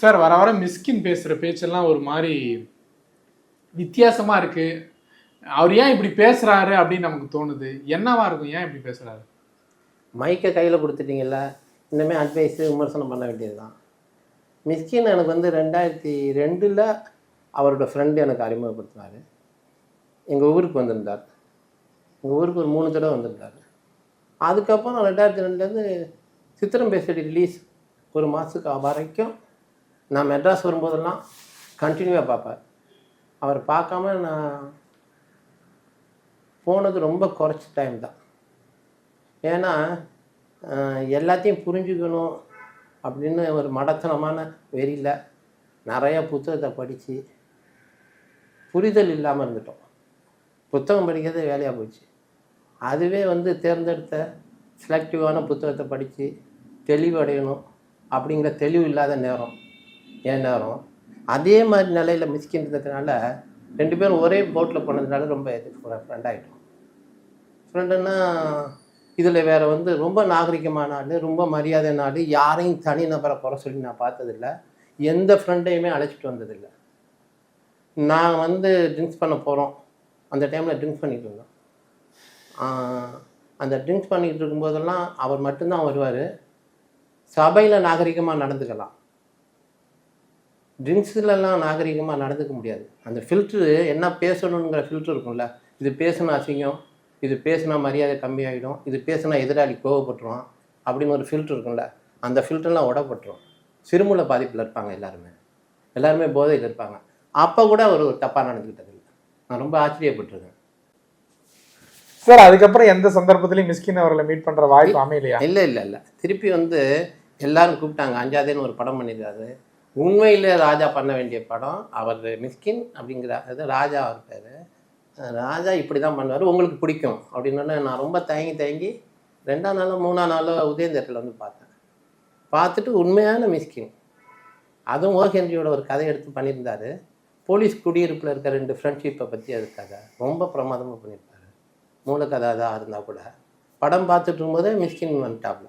Sir வர வர மிஸ்கின் பேசுகிற பேச்செல்லாம் ஒரு மாதிரி வித்தியாசமாக இருக்குது அவர் ஏன் இப்படி பேசுகிறாரு அப்படின்னு நமக்கு தோணுது. என்னவா இருக்கும்? ஏன் இப்படி பேசுகிறாரு மைக்கை கையில் கொடுத்துட்டீங்கல்ல இனிமேல் அட்வைஸு விமர்சனம் பண்ண வேண்டியது தான் மிஸ்கின் எனக்கு வந்து ரெண்டாயிரத்தி ரெண்டில் அவரோட ஃப்ரெண்டு எனக்கு அறிமுகப்படுத்தினார். எங்கள் ஊருக்கு வந்திருந்தார். எங்கள் ஊருக்கு ஒரு மூணு தடவை வந்திருந்தார். அதுக்கப்புறம் ரெண்டாயிரத்தி ரெண்டுலேருந்து சித்திரம் பேசுடி ரிலீஸ் ஒரு மாதத்துக்கு வரைக்கும் நான் மெட்ராஸ் வரும்போதெல்லாம் கண்டினியூவாக பார்ப்பேன். அவர் பார்க்காம நான் போனது ரொம்ப குறைச்ச டைம் தான். ஏன்னா எல்லாத்தையும் புரிஞ்சுக்கணும் அப்படின்னு ஒரு மடத்தனமான வெறியில் நிறையா புத்தகத்தை படித்து புரிதல் இல்லாமல் இருந்துட்டோம். புத்தகம் படிக்கிறதே வேலையாக போச்சு. அதுவே வந்து தேர்ந்தெடுத்த செலக்டிவான புத்தகத்தை படித்து தெளிவடையணும் அப்படிங்கிற தெளிவு இல்லாத நேரம். என் நேரம் அதே மாதிரி நிலையில் மிதிக்கின்றதுனால ரெண்டு பேரும் ஒரே போட்டில் போனதுனால ரொம்ப ஃப்ரெண்ட் ஆகிட்டோம் ஃப்ரெண்டுன்னா இதில் வேறு வந்து ரொம்ப நாகரிகமான நாடு ரொம்ப மரியாதை நாள் யாரையும் தனி நபரை குறை சொல்லி நான் பார்த்ததில்ல. எந்த ஃப்ரெண்டையுமே அழைச்சிட்டு வந்ததில்லை. நான் வந்து ட்ரிங்க்ஸ் பண்ண போகிறோம் அந்த டைமில் ட்ரிங்க்ஸ் பண்ணிட்டு இருந்தோம். அந்த ட்ரிங்க்ஸ் பண்ணிக்கிட்டு இருக்கும்போதெல்லாம் அவர் மட்டும்தான் வருவார். சபையில் நாகரிகமாக நடந்துக்கலாம். ட்ரிங்க்ஸ்லலாம் நாகரிகமாக நடந்துக்க முடியாது. அந்த ஃபில்ட்ரு என்ன பேசணுங்கிற ஃபில்ட்ரு இருக்கும்ல. இது பேசினா அசிங்கம் இது பேசினா மரியாதை கம்மியாகிடும் இது பேசினா எதிராளி கோவப்பட்டுருவான் அப்படின்னு ஒரு ஃபில்ட்ரு இருக்கும்ல. அந்த ஃபில்டர்லாம் உடப்பட்டுரும். சிறுமுல பாதிப்பில் இருப்பாங்க எல்லாருமே. எல்லாருமே போதையில் இருப்பாங்க. அப்போ கூட அவர் தப்பாக நடந்துக்கிட்டது இல்லை. நான் ரொம்ப ஆச்சரியப்பட்டிருக்கேன். சார் அதுக்கப்புறம் எந்த சந்தர்ப்பத்திலையும் மிஸ்கின் அவர்களை மீட் பண்ற வாய்ப்பு அமையலையா? இல்லை இல்லை இல்லை. திருப்பி வந்து எல்லாரும் கூப்பிட்டாங்க. அஞ்சாதேன்னு ஒரு படம் பண்ணியிருக்காரு. உண்மையில் ராஜா பண்ண வேண்டிய படம் அவர் மிஸ்கின் அப்படிங்கிற அது ராஜா அவர் பேர். ராஜா இப்படி தான் பண்ணுவார். உங்களுக்கு பிடிக்கும் அப்படின்னோடனே நான் ரொம்ப தயங்கி தயங்கி ரெண்டாம் நாளோ மூணாம் நாளோ உதயந்தேட்டில் வந்து பார்த்தேன். பார்த்துட்டு உண்மையான மிஸ்கின். அதுவும் ஓ. ஹென்ரியோட ஒரு கதை எடுத்து பண்ணியிருந்தாரு. போலீஸ் குடியிருப்பில் இருக்க ரெண்டு ஃப்ரெண்ட்ஷிப்பை பற்றி அது கதை ரொம்ப பிரமாதமாக பண்ணியிருப்பாரு. மூலக்கதை தான் இருந்தால் கூட. படம் பார்த்துட்டு இருக்கும்போதே மிஸ்கின் வந்துட்டாப்புல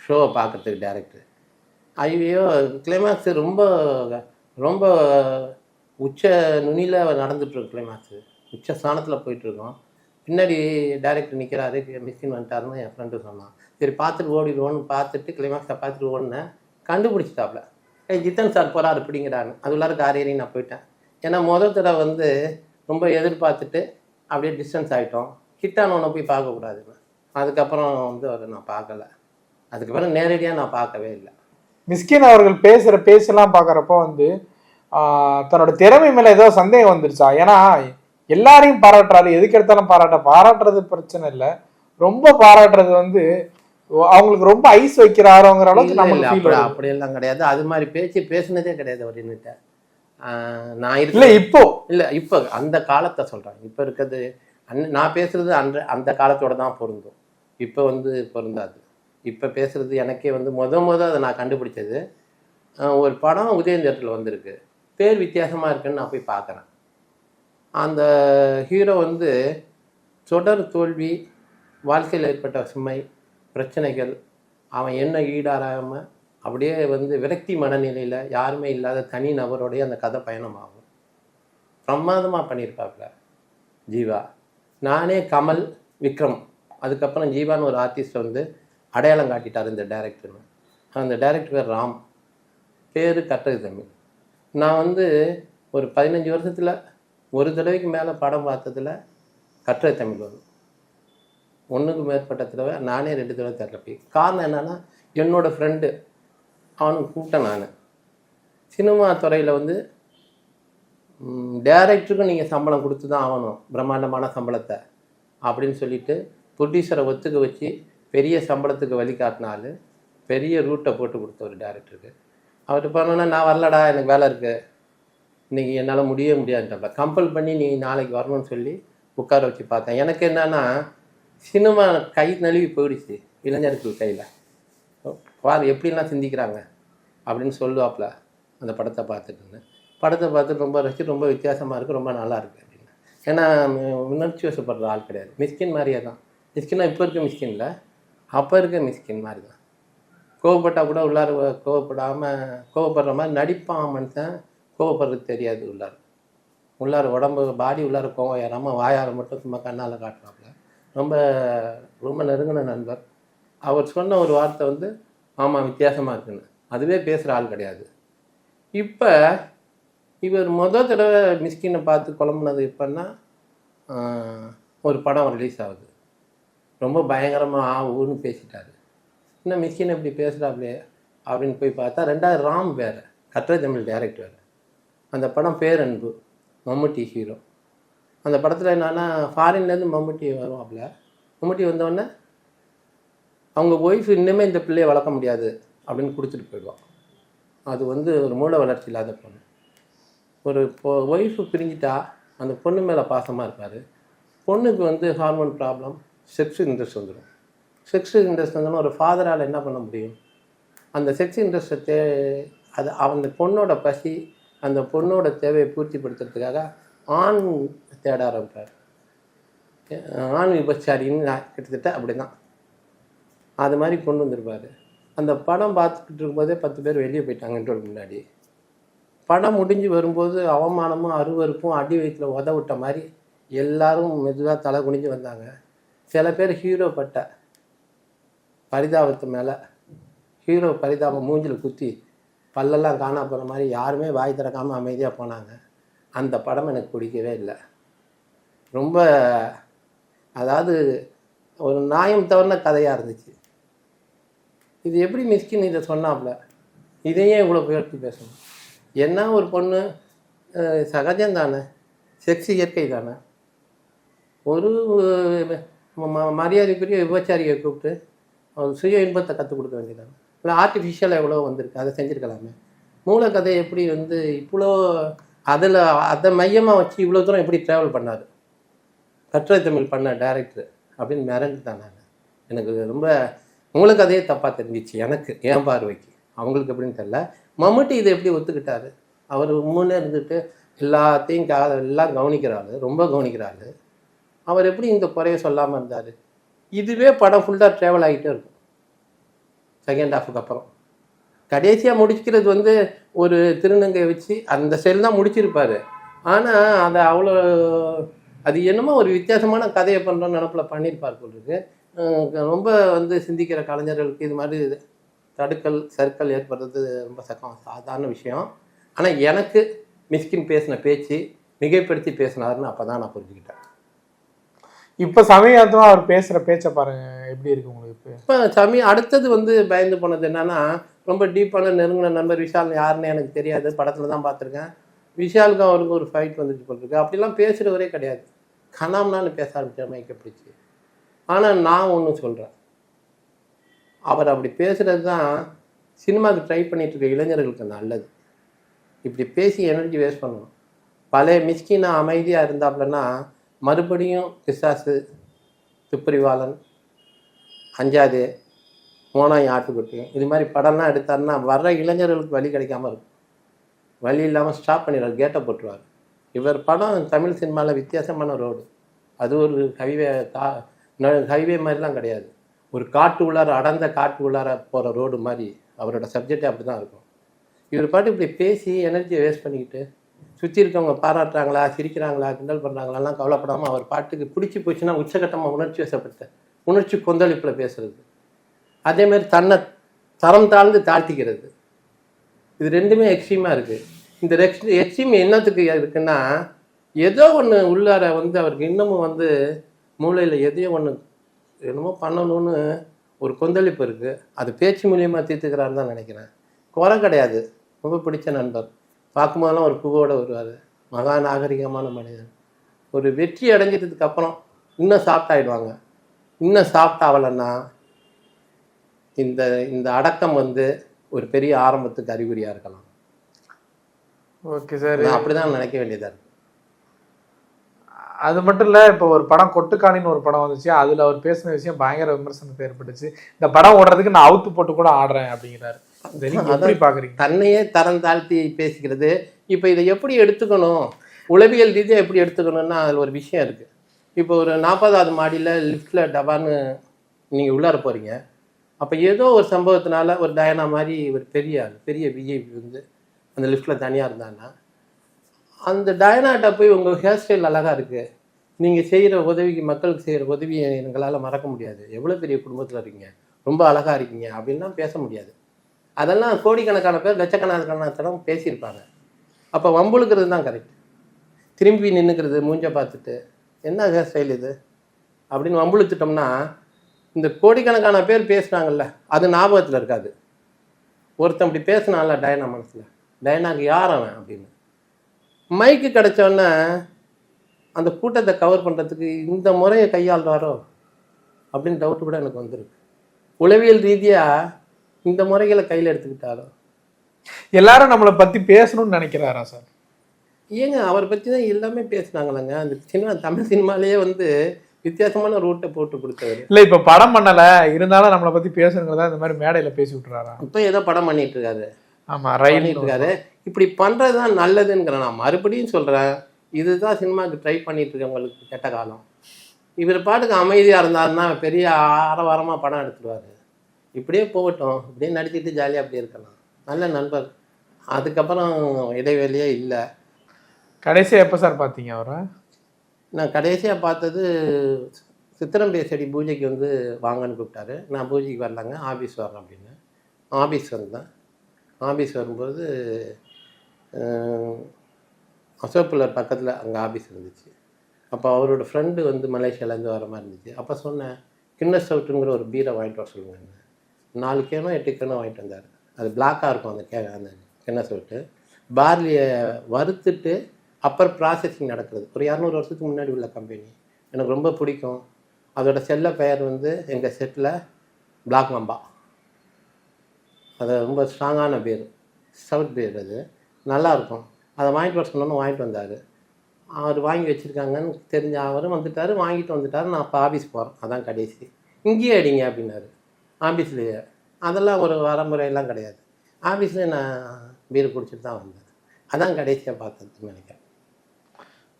ஷோவை பார்க்குறதுக்கு டேரக்டர் ஐயோ கிளைமேக்ஸ் ரொம்ப ரொம்ப உச்ச நுனியில் நடந்துட்டுருக்கு கிளைமேக்ஸு உச்ச ஸ்தானத்தில் போயிட்டுருக்கோம் பின்னாடி டேரக்டர் நிற்கிறாரு மிஷின் வந்துட்டாருன்னு என் ஃப்ரெண்டு சொன்னான். சரி பார்த்துட்டு ஓடிடுவோன்னு பார்த்துட்டு கிளைமேக்ஸை பார்த்துட்டு ஓடினேன். கண்டுபிடிச்சிட்டாப்ல. ஏய் ஜித்தன் சார் போகிறாரு பிடிங்கிறான்னு அது உள்ளார காரியறி நான் போயிட்டேன். ஏன்னா முதல் தடவை வந்து ரொம்ப எதிர்பார்த்துட்டு அப்படியே டிஸ்டன்ஸ் ஆகிட்டோம் கிட்டானவனை போய் பார்க்கக்கூடாதுன்னு. அதுக்கப்புறம் வந்து அவரை நான் பார்க்கல. அதுக்கப்புறம் நேரடியாக நான் பார்க்கவே இல்லை. மிஸ்கின் அவர்கள் பேசுற பேச்செல்லாம் பார்க்கறப்போ வந்து தன்னோட திறமை மேல ஏதோ சந்தேகம் வந்துருச்சா? ஏன்னா எல்லாரையும் பாராட்டுறாரு. எதுக்கு எடுத்தாலும் பாராட்ட பாராட்டுறது பிரச்சனை இல்லை. ரொம்ப பாராட்டுறது வந்து அவங்களுக்கு ரொம்ப ஐஸ் வைக்கிறாரோங்கிற அளவுக்கு feel அப்படி வருது. அப்படியெல்லாம் கிடையாது. அது மாதிரி பேச்சு பேசுனதே கிடையாது அவர் என்னட்ட நான் இல்ல இப்போ. இல்லை இப்போ அந்த காலத்தை சொல்கிறேன் இப்போ இருக்கிறது அன் நான் பேசுறது அந்த அந்த காலத்தோட தான் பொருந்தும். இப்போ வந்து பொருந்தாது. இப்போ பேசுகிறது எனக்கே வந்து மொத மொதல் அதை நான் கண்டுபிடிச்சது. ஒரு படம் உதயந்தேட்டில் வந்திருக்கு. பேர் வித்தியாசமாக இருக்குன்னு நான் போய் பார்க்குறேன். அந்த ஹீரோ வந்து தொடர் தோல்வி வாழ்க்கையில் ஏற்பட்ட சுமை பிரச்சனைகள் அவன் என்ன ஈடாராமல் அப்படியே வந்து விரக்தி மனநிலையில் யாருமே இல்லாத தனி நபரோடைய அந்த கதை பயணமாகும். பிரமாதமாக பண்ணியிருப்பாப்புல. ஜீவா. நானே கமல் விக்ரம். அதுக்கப்புறம் ஜீவான்னு ஒரு ஆர்டிஸ்ட் வந்து அடையாளம் காட்டிட்டார் இந்த டைரக்டர்னு அந்த டைரக்டர் பேர் ராம். பேர் கட்டது தமிழ் நான் வந்து ஒரு பதினஞ்சு வருஷத்தில் ஒரு தடவைக்கு மேலே படம் பார்த்ததுல கற்றை தமிழ் வரும் ஒன்றுக்கு மேற்பட்ட தடவை நானே ரெண்டு தடவை தெரப்பி காரணம் என்னென்னா என்னோடய ஃப்ரெண்டு அவனுக்கு கூப்பிட்டேன் நான். சினிமா துறையில் வந்து டேரக்டருக்கும் நீங்கள் சம்பளம் கொடுத்து தான் ஆகணும். பிரம்மாண்டமான சம்பளத்தை. அப்படின்னு சொல்லிட்டு ப்ரொடியூசரை ஒத்துக்க வச்சு பெரிய சம்பளத்துக்கு வழி காட்டினாலும் பெரிய ரூட்டை போட்டு கொடுத்த ஒரு டேரக்டருக்கு அவர்கிட்ட போனோன்னா நான் வரலடா எனக்கு வேலை இருக்குது இன்றைக்கி என்னால் முடியவே முடியாதுன்றப்ப கம்பல் பண்ணி நீ நாளைக்கு வரணும்னு சொல்லி உட்கார வச்சு பார்த்தேன். எனக்கு என்னன்னா சினிமா கை நழுவி போயிடுச்சு இளைஞர்கள் கையில். பாரு எப்படிலாம் சிந்திக்கிறாங்க? அப்படின்னு சொல்லுவாப்புல அந்த படத்தை பார்த்துட்டு இருந்தேன். படத்தை பார்த்து ரொம்ப ரசிச்சு ரொம்ப வித்தியாசமாக இருக்குது ரொம்ப நல்லா இருக்குது அப்படின்னு. ஏன்னா உணர்ச்சி வசப்படுற ஆள் கிடையாது. மிஸ்கின் மாதிரியே தான். மிஸ்கின்னா இப்போ இருக்க மிஸ்கின் இல்லை அப்போ இருக்க மிஸ்கின் மாதிரி தான் கோவப்பட்டால் கூட உள்ளார கோவப்படாமல் கோவப்படுற மாதிரி நடிப்பான் மனுஷன் கோவப்படுறது தெரியாது உள்ளார. உள்ளார உடம்பு பாடி உள்ளார கோவம் ஏறாமல் வாயார மட்டும் சும்மா கண்ணால் காட்டுறாப்புல ரொம்ப ரொம்ப நெருங்கின நண்பர். அவர் சொன்ன ஒரு வார்த்தை வந்து ஆமாம் வித்தியாசமாக இருக்குன்னு. அதுவே பேசுகிற ஆள் கிடையாது. இப்போ இவர் மொதல் தடவை மிஸ்கினை பார்த்து குழம்புனது எப்போன்னா ஒரு படம் ரிலீஸ் ஆகுது. ரொம்ப பயங்கரமாக ஆ ஊன்னு பேசிட்டாரு. என்ன மிஸ்கின் இப்படி பேசுகிறாப்லே அப்படின்னு போய் பார்த்தா ரெண்டாவது ராம் வேறு கற்ற தமிழ் டைரக்ட் வேறு. அந்த படம் பேரன்பு மம்முட்டி ஹீரோ அந்த படத்தில் என்னென்னா ஃபாரின்லேருந்து மம்முட்டி வருவாப்புல மம்முட்டி வந்தோடனே அவங்க ஒய்ஃப் இன்னுமே இந்த பிள்ளையை வளர்க்க முடியாது அப்படின்னு கொடுத்துட்டு போயிடுவான். அது வந்து ஒரு மூளை வளர்ச்சி இல்லாத பொண்ணு. ஒரு பொ ஒய்ஃபு பிரிஞ்சிட்டா அந்த பொண்ணு மேலே பாசமாக இருப்பார். பொண்ணுக்கு வந்து ஹார்மோன் ப்ராப்ளம் செக்ஸ் இன்ட்ரெஸ்ட் வந்துடும் செக்ஸ் இன்ட்ரெஸ்ட் வந்தோன்னா ஒரு ஃபாதரால் என்ன பண்ண முடியும்? அந்த செக்ஸ் இன்ட்ரெஸ்ட்டை தே அது அந்த பொண்ணோட பசி அந்த பொண்ணோட தேவையை பூர்த்திப்படுத்துறதுக்காக ஆண் தேட ஆரம்பிப்பார். ஆண் விபச்சாரின்னு நான் கிட்டத்தட்ட அப்படி தான் அது மாதிரி கொண்டு வந்திருப்பார். அந்த படம் பார்த்துக்கிட்டு இருக்கும்போதே பத்து பேர் வெளியே போயிட்டாங்க முன்னாடி. படம் முடிஞ்சு வரும்போது அவமானமும் அருவருப்பும் அடி வயிற்றுல உத விட்ட மாதிரி எல்லாரும் மெதுவாக தலை குனிஞ்சு வந்தாங்க. சில பேர் ஹீரோ பட்ட பரிதாபத்து மேலே ஹீரோ பரிதாபம் மூஞ்சில் குத்தி பல்லெல்லாம் காணா போகிற மாதிரி யாருமே வாய் திறக்காமல் அமைதியாக போனாங்க. அந்த படம் எனக்கு பிடிக்கவே இல்லை. ரொம்ப அதாவது ஒரு நியாயம் தவறின கதையாக இருந்துச்சு. இது எப்படி மிஸ்கின் இதை சொன்னாப்ல? இதையே இவ்வளோ உயர்த்தி பேசணும். என்ன ஒரு பொண்ணு சகஜம் தானே செக்ஸ் இயற்கை தானே. ஒரு மரியாதைக்குரிய விபச்சாரியை கூப்பிட்டு அவர் சுய இன்பத்தை கற்றுக் கொடுக்க வேண்டியதான் இல்லை ஆர்டிஃபிஷியலாக எவ்வளோ வந்திருக்கு அதை செஞ்சுருக்கலாமே. மூலக்கதை எப்படி வந்து இவ்வளோ அதில் அதை மையமாக வச்சு இவ்வளோ தூரம் எப்படி ட்ராவல் பண்ணார்? கற்றை தமிழ் பண்ண டேரக்டர் அப்படின்னு மிரண்டுதான் நான். எனக்கு ரொம்ப மூலக்கதையே தப்பாக தெரிஞ்சிச்சு எனக்கு என் பார்வைக்கு. அவங்களுக்கு எப்படின்னு தெரில மம்முட்டி இதை எப்படி ஒத்துக்கிட்டாரு? அவர் முன்னே இருந்துட்டு எல்லாத்தையும் எல்லாம் கவனிக்கிறாரு ரொம்ப கவனிக்கிறாரு அவர் எப்படி இந்த குறைய சொல்லாமல் இருந்தார்? இதுவே படம் ஃபுல்லாக ட்ராவல் ஆகிட்டே இருக்கும். செகண்ட் ஹாஃபுக்கு அப்புறம். கடைசியாக முடிச்சிக்கிறது வந்து ஒரு திருநங்கை வச்சு அந்த ஸ்டைல் தான் முடிச்சிருப்பார். ஆனால் அதை அவ்வளோ அது என்னமோ ஒரு வித்தியாசமான கதையை பண்ணுறோம் நினப்பில் பண்ணியிருப்பார் போல் இருக்கு. ரொம்ப வந்து சிந்திக்கிற கலைஞர்களுக்கு இது மாதிரி தடுக்கல் சர்க்கல் ஏற்படுறது ரொம்ப சக்கம். சாதாரண விஷயம். ஆனால் எனக்கு மிஸ்கின் பேசின பேச்சு மிகைப்படுத்தி பேசினாருன்னு அப்போ தான் நான் புரிஞ்சுக்கிட்டேன். இப்ப சமயத்தும் அவர் பேசுற பேச்சை பாருங்க எப்படி இருக்கு உங்களுக்கு இப்ப? இப்போ சமய அடுத்தது வந்து பயந்து போனது என்னன்னா ரொம்ப டீப்பான நெருங்கின நண்பர் விஷால் யாருன்னு எனக்கு தெரியாது. படத்தில் தான் பார்த்துருக்கேன். விஷாலுக்கும் அவருக்கு ஒரு ஃபைட் வந்துச்சு போட்டிருக்கு அப்படிலாம் பேசுகிறவரே கிடையாது. கனாம்னான்னு பேச ஆரம்பிச்ச மைக்க பிடிச்சி. ஆனால் நான் ஒன்று சொல்கிறேன் அவர் அப்படி பேசுகிறது தான் சினிமாவுக்கு ட்ரை பண்ணிட்டு இருக்க இளைஞர்களுக்கு நல்லது. இப்படி பேசி எனர்ஜி வேஸ்ட் பண்ணணும். பழைய மிஸ்கினா அமைதியாக இருந்தாப்புலன்னா மறுபடியும் பிசாசு துப்பிரிவாளன் அஞ்சாது மோனாய் ஆட்டுக்குட்டி இது மாதிரி படம்லாம் எடுத்தாருன்னா வர்ற இளைஞர்களுக்கு வழி கிடைக்காம இருக்கும். வழி இல்லாமல் ஸ்டாப் பண்ணிடுவார் கேட்டை போட்டுருவார். இவர் படம் தமிழ் சினிமாவில் வித்தியாசமான ரோடு அது ஒரு ஹைவே கா ஹைவே மாதிரிலாம் கிடையாது. ஒரு காட்டு உள்ளார அடர்ந்த காட்டு உள்ளார போகிற ரோடு மாதிரி அவரோட சப்ஜெக்டே அப்படி தான் இருக்கும். இவர் பாட்டு இப்படி பேசி எனர்ஜியை வேஸ்ட் பண்ணிக்கிட்டு சுற்றி இருக்கவங்க பாராட்டுறாங்களா சிரிக்கிறாங்களா கிண்டல் பண்ணுறாங்களாலாம் கவலைப்படாமல் அவர் பாட்டுக்கு பிடிச்சி போச்சுன்னா உச்சகட்டமாக உணர்ச்சி வசப்படுத்த உணர்ச்சி கொந்தளிப்பில் பேசுறது. அதேமாதிரி தன்னை தரம் தாழ்ந்து தாழ்த்திக்கிறது. இது ரெண்டுமே எக்ஸ்ட்ரீமாக இருக்குது இந்த ரெக்ஸ் எக்ஸ்ட்ரீம் என்னத்துக்கு இருக்குன்னா ஏதோ ஒன்று உள்ளார வந்து அவருக்கு இன்னமும் வந்து மூளையில் எதையோ ஒன்று என்னமோ பண்ணணும்னு ஒரு கொந்தளிப்பு இருக்குது அது பேச்சு மூலியமாக தீர்த்துக்கிறாருன்னு தான் நினைக்கிறேன். குறை கிடையாது. ரொம்ப பிடிச்ச நண்பர். பார்க்கும்போதெல்லாம் ஒரு பூவோட வருவார். மகா நாகரிகமான மனிதன். ஒரு வெற்றி அடைஞ்சிட்டதுக்கு அப்புறம் இன்னும் சாஃப்ட் ஆயிடுவாங்க. இன்னும் சாஃப்ட் ஆகலைன்னா இந்த இந்த அடக்கம் வந்து ஒரு பெரிய ஆரம்பத்துக்கு அறிகுறியாக இருக்கலாம். Okay sir. அப்படிதான் நினைக்க வேண்டியதா இருக்கு. அது மட்டும் இல்ல இப்போ ஒரு படம் கொட்டுக்காணின்னு ஒரு படம் வந்துச்சு. அதுல அவர் பேசின விஷயம் பயங்கர விமர்சனத்தை ஏற்பட்டுச்சு. இந்த படம் ஓடுறதுக்கு நான் அவுத்து போட்டு கூட ஆடுறேன் அப்படிங்கிறாரு. தன்னையே தரம் தாழ்த்தி பேசிக்கிறது. இப்போ இதை எப்படி எடுத்துக்கணும்? உளவியல் ரீதியாக எப்படி எடுத்துக்கணும்னா அதில் ஒரு விஷயம் இருக்குது இப்போ ஒரு நாற்பதாவது மாடியில் லிஃப்ட்டில் டபான்னு நீங்கள் உள்ளார போகிறீங்க அப்போ ஏதோ ஒரு சம்பவத்தினால ஒரு டயனா மாதிரி ஒரு பெரிய ஆள் பெரிய பிஜேபி வந்து அந்த லிஃப்ட்டில் தனியாக இருந்தான்னா அந்த டயனாட்ட போய் உங்கள் ஹேர் ஸ்டைல் அழகாக இருக்குது நீங்கள் செய்கிற உதவிக்கு மக்களுக்கு செய்கிற உதவியை எங்களால் மறக்க முடியாது. எவ்வளோ பெரிய குடும்பத்தில் இருக்கீங்க? ரொம்ப அழகாக இருக்கீங்க. அப்படின்லாம் பேச முடியாது. அதெல்லாம் கோடிக்கணக்கான பேர் லட்சக்கணக்கான தடம் பேசியிருப்பாங்க. அப்போ வம்புழுக்கிறது தான் கரெக்ட் திரும்பி நின்றுக்கிறது மூஞ்ச பார்த்துட்டு என்ன ஹேர் ஸ்டைல் இது? அப்படின்னு வம்புழுத்துட்டோம்னா இந்த கோடிக்கணக்கான பேர் பேசுனாங்கல்ல அது ஞாபகத்தில் இருக்காது. ஒருத்தன் அப்படி பேசினான்ல டயனா மனசில். டயனாக்கு யார் அவன் அப்படின்னு. மைக்கு கிடைச்சோன்னே அந்த கூட்டத்தை கவர் பண்ணுறதுக்கு இந்த முறையை கையாளுறாரோ அப்படின்னு டவுட்டு கூட எனக்கு வந்திருக்கு. உளவியல் ரீதியாக இந்த முறைகளை கையில் எடுத்துக்கிட்டாரோ எல்லாரும் நம்மளை பத்தி பேசணும்னு நினைக்கிறாரா சார்? ஏங்க அவரை பற்றி தான் எல்லாமே பேசுனாங்களேங்க. அந்த சினிமா தமிழ் சினிமாலேயே வந்து வித்தியாசமான ரூட்டை போட்டு கொடுத்தவர். இல்ல இப்ப படம் பண்ணல. இருந்தாலும் நம்மளை பத்தி பேசணுங்கிறதா இந்த மாதிரி மேடையில பேசி விட்டுறாரா? இப்போ ஏதோ படம் பண்ணிட்டு இருக்காரு ஆமா ரயில் இருக்காரு. இப்படி பண்றது தான் நல்லதுங்கிறேன் நான். மறுபடியும் சொல்றேன் இதுதான் சினிமாவுக்கு ட்ரை பண்ணிட்டு இருக்கவங்களுக்கு கெட்ட காலம். இவர் பாட்டுக்கு அமைதியா இருந்தாருன்னா பெரிய ஆரவாரமா படம் எடுத்துருவாரு. இப்படியே போகட்டும் இப்படியே நடிச்சிட்டு ஜாலியாக அப்படியே இருக்கலாம். நல்ல நண்பர். அதுக்கப்புறம் இடைவெளியே இல்லை. கடைசியா எப்ப சார் பாத்தீங்க அவரை? நான் கடைசியாக பார்த்தது சித்திரம் பேசடி பூஜைக்கு வந்து வாங்கன்னு கூப்பிட்டாரு. நான் பூஜைக்கு வரலங்க ஆஃபீஸ் வரேன் அப்படின்னு. ஆஃபீஸ் வந்தேன். ஆஃபீஸ் வரும்போது பில்லர் பக்கத்தில் அங்கே ஆஃபீஸ் இருந்துச்சு. அப்போ அவரோட ஃப்ரெண்டு வந்து மலேசியாலேருந்து வர மாதிரி இருந்துச்சு. அப்போ சொன்னேன் கின்னஸ் சவுட்டுங்கிற ஒரு பீரை வாங்கிட்டு வர சொல்லுங்க நாலு கேனோ எட்டு கேனோ வாங்கிட்டு வந்தார். அது பிளாக்காக இருக்கும் அந்த கே அந்த கின்னஸ் சொல்லிட்டு. பார்லியை வறுத்துட்டு அப்புறம் ப்ராசஸிங் நடக்கிறது. ஒரு இரநூறு வருஷத்துக்கு முன்னாடி உள்ள கம்பெனி எனக்கு ரொம்ப பிடிக்கும். அதோட செல்ல பெயர் வந்து எங்கள் செட்டில் பிளாக் மம்பா அது ரொம்ப ஸ்ட்ராங்கான பேர் சவுத் பேர் அது. நல்லாயிருக்கும் அதை வாங்கிட்டு வர சொன்னோன்னு வாங்கிட்டு வந்தார். அவர் வாங்கி வச்சுருக்காங்கன்னு தெரிஞ்ச அவரும் வந்துட்டார். வாங்கிட்டு வந்துட்டார். நான் இப்போ ஆஃபீஸ் போகிறேன் அதான் கடைசி. இங்கேயே அடிங்க அப்படின்னாரு. ஆஃபீஸ்லேயே அதெல்லாம் ஒரு வரமுறையெல்லாம் கிடையாது. ஆஃபீஸில் நான் பீர் குடிச்சிட்டு தான் வந்தேன். அதான் கடைசியாக பார்த்தது நினைக்கிறேன்.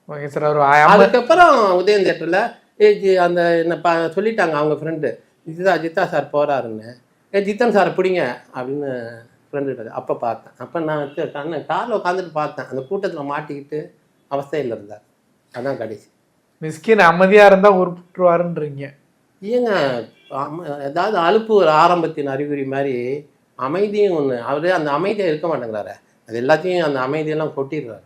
ஓகே சார் ஐம்பது அதுக்கப்புறம் உதயம் தேட்டரில் ஏ ஜி அந்த என்ன பா சொல்லிட்டாங்க அவங்க ஃப்ரெண்டு ஜிதா ஜித்தா சார் போகிறாருன்னு ஏ ஜித்தன் சாரை பிடிங்க அப்படின்னு ஃப்ரெண்டு அப்போ பார்த்தேன். அப்போ நான் வச்சு கண்ணு காரில் உட்காந்துட்டு பார்த்தேன். அந்த கூட்டத்தில் மாட்டிக்கிட்டு அவஸ்தையில் இருந்தார். அதான் கடைசி. மிஸ்கின் அமைதியா இருந்தா உருப்பிட்டுருவாருன்றீங்க ஏங்க ஏதாவது அலுப்பு ஒரு ஆரம்பத்தின் அறிகுறி மாதிரி அமைதியும் ஒன்று அவர் அந்த அமைதியாக இருக்க மாட்டேங்கிறாரு. அது எல்லாத்தையும் அந்த அமைதியெல்லாம் கொட்டிடுறாரு.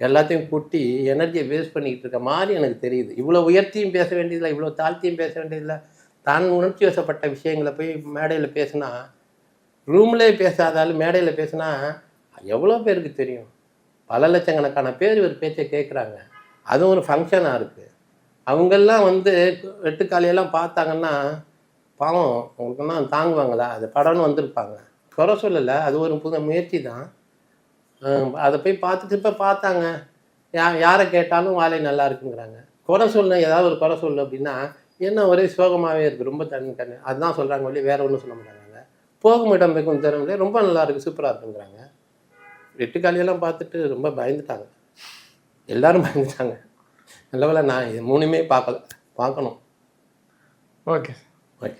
எல்லாத்தையும் கொட்டி எனர்ஜியை வேஸ்ட் பண்ணிக்கிட்டு இருக்க மாதிரி எனக்கு தெரியுது. இவ்வளோ உயர்த்தியும் பேச வேண்டியதில்லை இவ்வளோ தாழ்த்தியும் பேச வேண்டியதில்லை. தான் உணர்ச்சி வசப்பட்ட விஷயங்களை போய் மேடையில் பேசினா ரூம்லேயே பேசாதாலும் மேடையில் பேசினா எவ்வளோ பேருக்கு தெரியும்? பல லட்சக்கணக்கான பேர் இவர் பேச்சை கேட்குறாங்க அதுவும் ஒரு ஃபங்க்ஷனாக இருக்குது அவங்கெல்லாம் வந்து வெட்டுக்காலையெல்லாம் பார்த்தாங்கன்னா பாவம் அவங்களுக்கெல்லாம் தாங்குவாங்களா? அது படம்னு வந்திருப்பாங்க. குறை சொல்லலை அது ஒரு புது முயற்சி தான். அதை போய் பார்த்துட்டு இப்போ பார்த்தாங்க. யா யாரை கேட்டாலும் வாழை நல்லா இருக்குங்கிறாங்க. குறை சொல்லு ஏதாவது ஒரு குறை சொல்லு அப்படின்னா என்ன ஒரே சோகமாகவே இருக்குது ரொம்ப தண்ணி தண்ணி அதுதான் சொல்கிறாங்க வழி வேறு ஒன்றும் சொல்ல மாட்டாங்க போகும் இடம் வைக்கும் தரும்ல ரொம்ப நல்லா இருக்குது சூப்பராக இருக்குங்கிறாங்க. வெட்டுக்காளியெல்லாம் பார்த்துட்டு ரொம்ப பயந்துட்டாங்க. எல்லோரும் பயந்துட்டாங்க. நல்ல வேளை நான் இது மூணுமே பார்க்கல. பார்க்கணும். Okay okay.